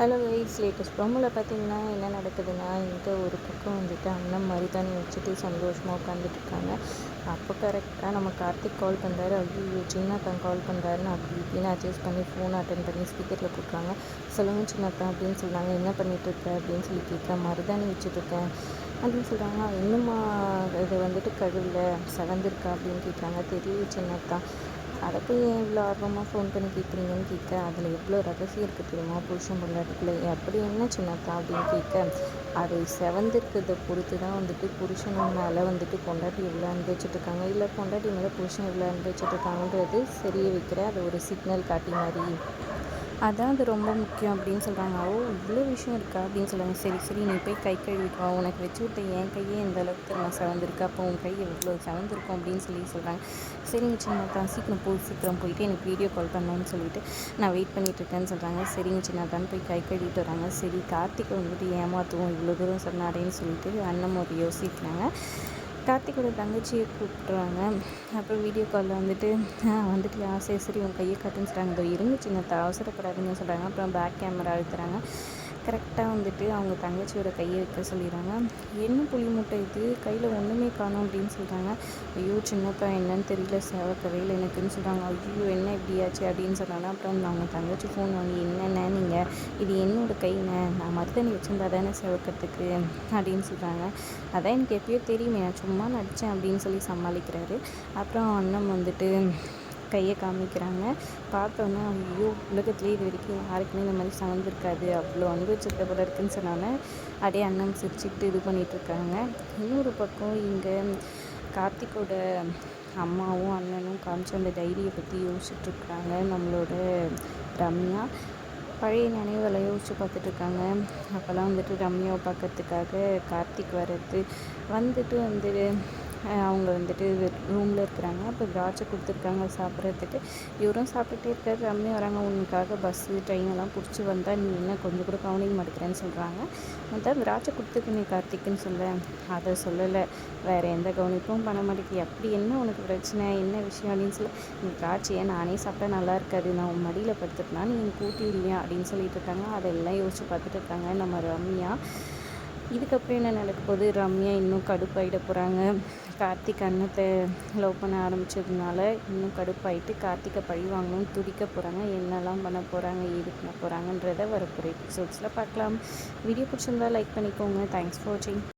Hello weights latest ப்ரோமோவில் பார்த்தீங்கன்னா என்ன நடக்குதுன்னா இந்த ஒரு பக்கம் வந்துட்டு அண்ணன் மருதாணி வச்சுட்டு சந்தோஷமாக உட்காந்துட்டு இருக்காங்க. அப்போ கரெக்டாக நம்ம கார்த்திக் கால் பண்ணுறாரு ஐயோ சின்னத்தான் கால் பண்ணுறாருன்னு அப்படி இப்படின்னு அட்ஜஸ்ட் பண்ணி ஃபோன் அட்டன் பண்ணி ஸ்பீக்கரில் போட்டுருவாங்க சொல்லுங்கள் சின்னத்தான் அப்படின்னு சொல்கிறாங்க என்ன பண்ணிட்டு இருக்க? அப்படின்னு சொல்லி கேட்குறேன் மருதாணி வச்சுட்ருக்கேன் அப்படின்னு சொல்கிறாங்க இன்னுமா இது வந்துட்டு கழுவில் சகந்திருக்கா அப்படின்னு கேட்குறாங்க தெரியல சின்னத்தான் அதை போய் ஏன் இவ்வளோ ஆர்வமாக ஃபோன் பண்ணி கேட்குறீங்கன்னு கேட்க அதில் எவ்வளோ ரகசியம் இருக்குது தெரியுமா? புருஷன் பொண்டாட்டிக்குள்ளே. அப்படி என்ன சின்னத்தா அப்படின்னு கேட்க அது செவந்திருக்கிறத பொறுத்து தான் வந்துட்டு புருஷன் மேலே வந்துட்டு பொண்டாட்டி இவ்வளோ அனுபவிச்சிட்ருக்காங்க இல்லை பொண்டாட்டி மேலே புருஷன் இவ்வளோ அனுபவிச்சிட்ருக்காங்கன்றது சரிய வைக்கிற அது ஒரு சிக்னல் காட்டி மாதிரி அதான் அது ரொம்ப முக்கியம் அப்படின்னு சொல்கிறாங்க ஓ இவ்வளோ விஷயம் இருக்கா அப்படின்னு சொல்லுவாங்க சரி சரி நீ போய் கை கழுவிட்டு வா உனக்கு வச்சு விட்ட என் கையே இந்த அளவுக்கு நான் செவந்திருக்கு அப்போ உன் கை எவ்வளோ செவந்திருக்கும் அப்படின்னு சொல்லி சொல்கிறாங்க சரிங்க தான் சீக்கிரம் போய் சீக்கிரம் போயிட்டு எனக்கு வீடியோ கால் பண்ணணும்னு சொல்லிட்டு நான் வெயிட் பண்ணிகிட்டு இருக்கேன்னு சொல்கிறாங்க சரிங்க சின்னத்தான் போய் கை கழுவிட்டு வராங்க. சரி கார்த்திகை வந்துட்டு ஏமாற்றுவோம் இவ்வளோ தூரம் சொன்னாரேன்னு சொல்லிட்டு அண்ணன் ஒரு யோசிக்கிறாங்க. கார்த்திகோட தங்கச்சியை கூப்பிட்றாங்க அப்புறம் வீடியோ காலில் வந்துட்டு வந்துட்டு சரி சரி உன் கையை கட்டுன்னு சொல்கிறாங்க இதோ இருங்க சின்னத்தை. அவசரப்படாதுன்னு சொல்கிறாங்க அப்புறம் பேக் கேமரா அழுத்துறாங்க. கரெக்டாக வந்துட்டு அவங்க தங்கச்சியோட கையை வைக்க சொல்லிடுறாங்க. என்ன புளி மூட்டை இது? கையில் ஒன்றுமே காணும் அப்படின்னு சொல்கிறாங்க ஐயோ சின்னப்பா என்னன்னு தெரியல சேவக்கவையில் எனக்குன்னு சொல்கிறாங்க ஐயோ என்ன இப்படியாச்சு அப்படின்னு சொன்னாங்க. அப்புறம் அவங்க தங்கச்சி ஃபோன் வாங்கி என்னென்ன நீங்கள் இது என்னோட கைங்க நான் மருதணி வச்சுருந்தா தானே சேவக்கிறதுக்கு? அப்படின்னு சொல்கிறாங்க அதான் எனக்கு எப்பயோ தெரியுமே. நான் சும்மா நடித்தேன் அப்படின்னு சொல்லி சமாளிக்கிறாரு. அப்புறம் அண்ணன் வந்துட்டு கையை காமிக்கிறாங்க. பார்த்தோன்னா ஐயோ உலகத்துலேயே இது வரைக்கும் யாருக்குமே இந்த மாதிரி சவந்திருக்காது அவ்வளோ அனுபவிச்சிருக்க போல இருக்குன்னு சொன்னோன்னே அப்படியே அண்ணன் சிரிச்சுக்கிட்டு இது பண்ணிகிட்ருக்காங்க இன்னொரு பக்கம் இங்கே கார்த்திக்கோட அம்மாவும் அண்ணனும் காமிச்ச அந்த டைரியை பற்றி யோசிச்சுட்ருக்குறாங்க நம்மளோட ரம்யா. பழைய நினைவுகளை யோசிச்சு பார்த்துட்ருக்காங்க அப்போல்லாம் வந்துட்டு ரம்யாவை பார்க்கறதுக்காக கார்த்திக் வர்றது வந்துட்டு வந்து அவங்க வந்துட்டு ரூமில் இருக்கிறாங்க. அப்போ திராட்சை கொடுத்துருக்காங்க சாப்பிட்றதுக்கு. இவரும் சாப்பிட்டுட்டே இருக்காரு. ரம்யா வராங்க. உனக்காக பஸ்ஸு ட்ரெயின் எல்லாம் பிடிச்சி வந்தால் நீ என்ன கொஞ்சம் கூட கவனிக்க மாட்டேங்கிறேன்னு சொல்கிறாங்க அதான் திராட்சை கொடுத்துருக்கேன் கார்த்திக்குன்னு சொல்ல. அதை சொல்லலை. வேறு எந்த கவனிப்பும் பண்ண மாட்டேங்குது. அப்படி என்ன உனக்கு பிரச்சனை? என்ன விஷயம் அப்படின்னு சொல்ல நீ திராட்சையை நானே சாப்பிட்டா நல்லா இருக்காது. நான் உன் மடியில் படுத்துட்டுனா நீ கூட்டி இல்லையா? அப்படின்னு சொல்லிட்டு இருக்காங்க. அதெல்லாம் யோசிச்சு பார்த்துட்டு இருக்காங்க. நம்ம ரம்யா. இதுக்கப்புறம் என்ன நடக்க போகுது? ரம்யா இன்னும் கடுப்பாயிட போகிறாங்க கார்த்திக் அண்ணத்தை லவ் பண்ண ஆரம்பித்ததுனால இன்னும் கடுப்பாயிட்டு கார்த்திகை பழி வாங்கணும்னு துடிக்க போகிறாங்க என்னெல்லாம் பண்ண போகிறாங்க ஏது பண்ண போகிறாங்கன்றத வரப்போகிற எபிசோட்ஸில் பார்க்கலாம். வீடியோ பிடிச்சிருந்தா லைக் பண்ணிக்கோங்க. தேங்க்ஸ் ஃபார் வாட்சிங்